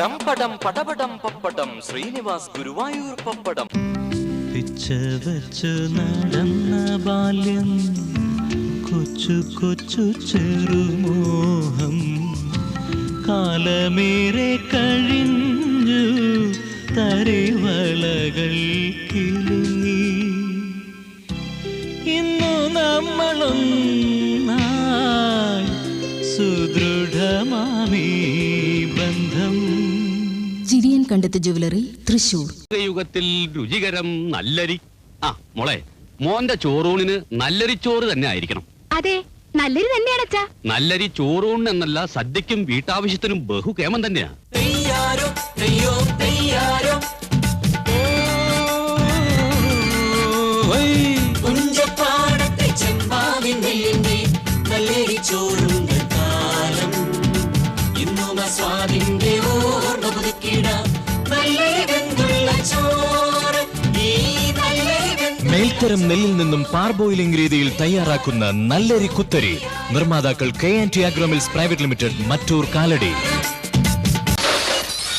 ടം പടം പടപടം പപ്പടം. ശ്രീനിവാസ് ഗുരുവായൂർ പപ്പടം. പിച്ച വെച്ചു നടന്ന ബാല്യം കൊച്ചു കൊച്ചു ചെറുമോഹം. കാലമേറെ കഴിഞ്ഞു തരിവളകൾ കിളി ഇന്നു നമ്മളൊന്നായി സുദൃഢമാമീ. കണ്ടെത്ത ജുവലറി തൃശൂർ. യുഗത്തിൽ രുചികരം നല്ലരി. ആ മോളെ മോന്റെ ചോറൂണിന് നല്ലരി ചോറ് തന്നെ ആയിരിക്കണം. അതെ നല്ലരി തന്നെയാണ് അച്ഛാ. നല്ലരി ചോറൂണ് എന്നല്ല സദ്യക്കും വീട്ടാവശ്യത്തിനും ബഹുകേമം തന്നെയാ. കുഞ്ചപ്പാടത്തെ വെന്തുള്ള നെല്ലിൽ നിന്നും പാർബോയിലിംഗ് രീതിയിൽ തയ്യാറാക്കുന്ന നല്ലരി കുത്തരി. നിർമ്മാതാക്കൾ K N T agro mills private limited Mattoor Kalady.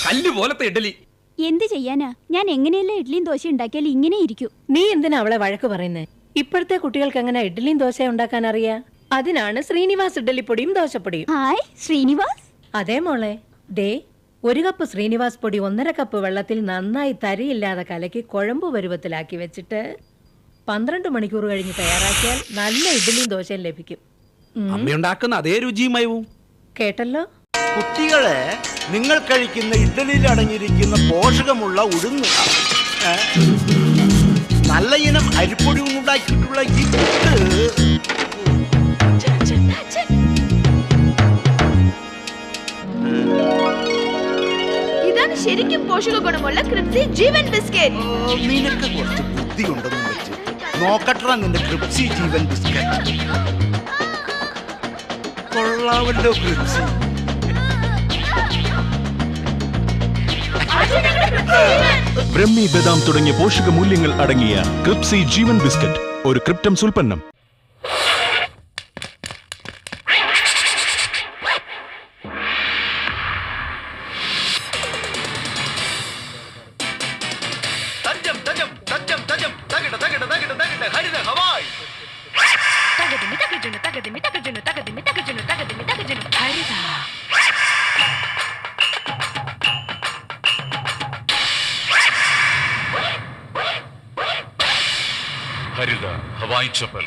കല്ല് പോലത്തെ ഇഡലി. എന്ത് ചെയ്യാനാ? ഞാൻ എങ്ങനെയല്ല ഇഡ്ലിയും ദോശ ഉണ്ടാക്കിയാൽ ഇങ്ങനെ ഇരിക്കും? നീ എന്തിനാ അവളെ വഴക്ക് പറയുന്നത് ഇപ്പോഴത്തെ കുട്ടികൾക്ക് എങ്ങനെ ഇഡ്ഡലിയും ദോശ ഉണ്ടാക്കാൻ അറിയാ? അതിനാണ് ശ്രീനിവാസ് ഇഡ്ഡലിപ്പൊടിയും ദോശപ്പൊടിയും. ഹായ് ശ്രീനിവാസ്? അതേ മോളെ. ദേ ഒരു കപ്പ് ശ്രീനിവാസ് പൊടി ഒന്നര കപ്പ് വെള്ളത്തിൽ നന്നായി തരിയില്ലാതെ കലക്കി കുഴമ്പ് പരുവത്തിലാക്കി വെച്ചിട്ട് പന്ത്രണ്ട് മണിക്കൂർ കഴിഞ്ഞ് തയ്യാറാക്കിയാൽ നല്ല ഇഡ്ഡലിയും ദോശയും ലഭിക്കും. അമ്മയുണ്ടാക്കുന്ന അതേ രുചിയുമായും കേട്ടല്ലോ? കുട്ടികളെ നിങ്ങൾ കഴിക്കുന്ന ഇഡ്ഡലിയിൽ അടങ്ങിയിരിക്കുന്ന പോഷകമുള്ള ഉഴുന്ന്. നല്ല ഇനം അരിപ്പൊടി ഉണ്ടാക്കിയിട്ടുള്ള ഈ ശരിക്കും പോഷക ഗുണമുള്ള ക്രിപ്സി ജീവൻ ബിസ്ക്കറ്റ് നിനക്ക് കുറച്ച് ബുദ്ധിയുണ്ടെന്ന് വെച്ച് നോക്കട്ടെ നിന്റെ ക്രിപ്സി ജീവൻ ബിസ്ക്കറ്റ് കൊള്ളാവല്ലോ ക്രിപ്സി ബ്രഹ്മി ബദാം തുടങ്ങിയ പോഷക മൂല്യങ്ങൾ അടങ്ങിയ ക്രിപ്സി ജീവൻ ബിസ്ക്കറ്റ് ഒരു ക്രിപ്റ്റംസ് ഉൽപ്പന്നം ഹരിത ഹവായ് ചപ്പൽ.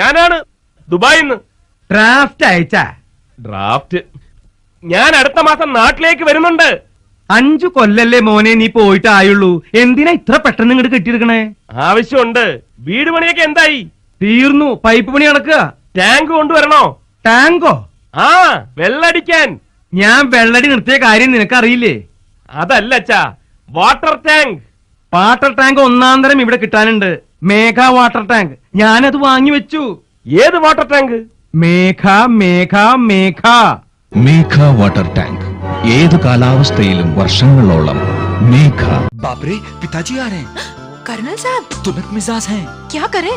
ഞാനാണ്. ദുബായിന്ന്. ഡ്രാഫ്റ്റ് അയച്ച? ഡ്രാഫ്റ്റ് ഞാൻ അടുത്ത മാസം നാട്ടിലേക്ക് വരുന്നുണ്ട്. അഞ്ചു കൊല്ലല്ലേ മോനെ നീ പോയിട്ടായുള്ളൂ. എന്തിനാ ഇത്ര പെട്ടെന്ന് ഇങ്ങോട്ട് കെട്ടിയെടുക്കണേ? ആവശ്യമുണ്ട്. വീട് പണിയൊക്കെ എന്തായി? തീർന്നു പൈപ്പ് പണി നടക്കുക ടാങ്ക് കൊണ്ടുവരണോ ടാങ്കോ ആ വെള്ളടിക്കാൻ ഞാൻ വെള്ളടി നിർത്തിയ കാര്യം നിനക്കറിയില്ലേ അതല്ല അച്ഛാ വാട്ടർ ടാങ്ക് വാട്ടർ ടാങ്ക് ഒന്നാം തരം ഇവിടെ കിട്ടാനുണ്ട് മേഘ വാട്ടർ ടാങ്ക് ഞാനത് വാങ്ങി വെച്ചു ഏത് water tank Megha Megha Megha Megha water tank ഏത് കാലാവസ്ഥയിലും വർഷങ്ങളോളം മേഘ बाप रे पिताजी आ रहे हैं कर्नल साहब तुनक मिजाज हैं क्या करे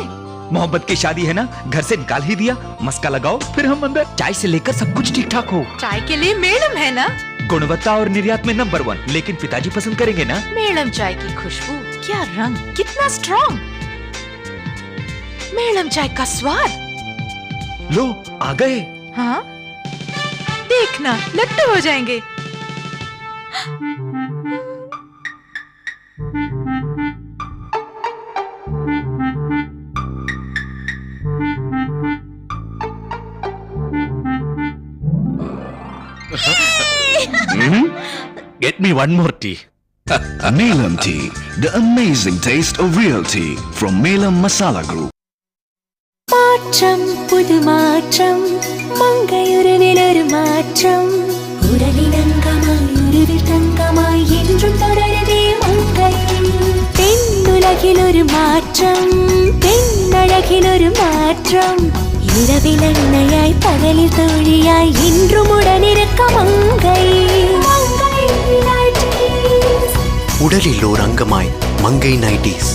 मोहब्बत की शादी है ना? घर से निकाल ही दिया। मस्का लगाओ फिर हम अंदर। चाय से लेकर सब कुछ ठीक ठाक हो। चाय के लिए मेड़म है ना? गुणवत्ता और निर्यात में नंबर वन लेकिन पिताजी पसंद करेंगे ना? मेड़म चाय की खुशबू क्या रंग कितना स्ट्रॉन्ग मेड़म चाय का स्वाद। लो आ गए। हाँ? देखना लट्टू हो जाएँगे। Mm-hmm. Get me one more tea. Neelam Tea, the amazing taste of real tea from Melam Masala Group. மாற்றம் புது மாற்றம் மங்கையுறவில் ஒரு மாற்றம். உடலில் அங்கமாய் உருவில் தங்கமாய் என்றும் தொடருதே மங்கை. பெண் உலகில் ஒரு மாற்றம் பெண் அழகில் ஒரு மாற்றம். இரவில் அன்னையாய் பகலில் தோழியாய் இன்று முதலில் ஓர் அங்கமாய் மங்கை நைட்டிஸ்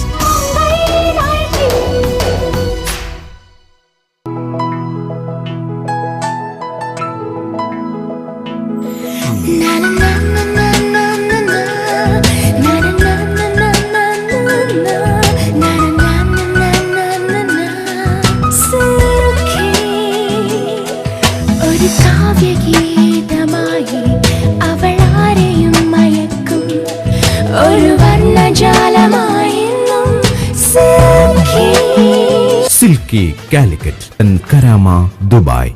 காவிய கீதமாயி ജാലമായെന്നും silky. Calicut Karama Dubai.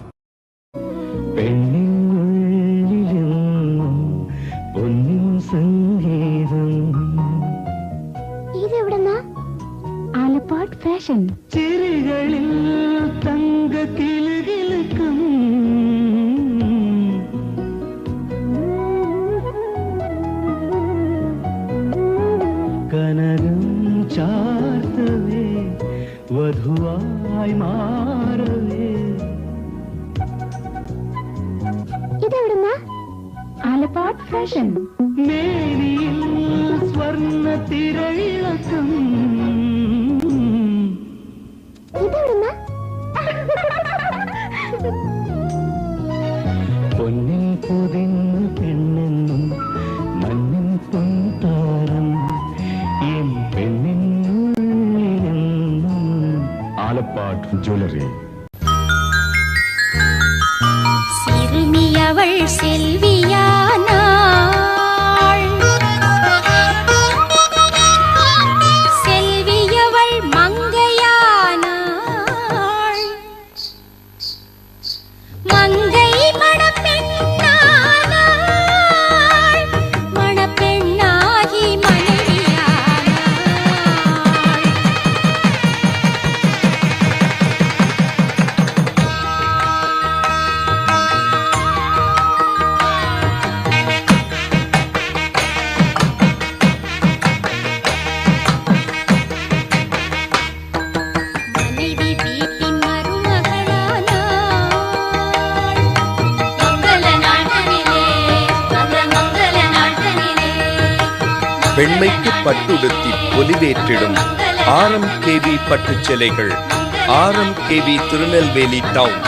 Alappad fashion. ചെറുകളിൽ fashion മേനിയിൽ സ്വർണ തിരയിളക്കം. പൊന്നിൽ പൊതിഞ്ഞ പെണ്ണെന്നും മണ്ണിൻ പൊൻതാരം എൻ പെണ്ണിനുള്ളിലെന്നും ആലപ്പാട് ജ്വല്ലറി. സിറുമിയവൾ സെൽവിയാനാൾ வெண்மைக்கு பட்டுடுத்தி பொலிவேற்றிடும் ஆரம் கேவி பட்டுச் சிலைகள் ஆரம் கேவி திருநெல்வேலி டவுன்.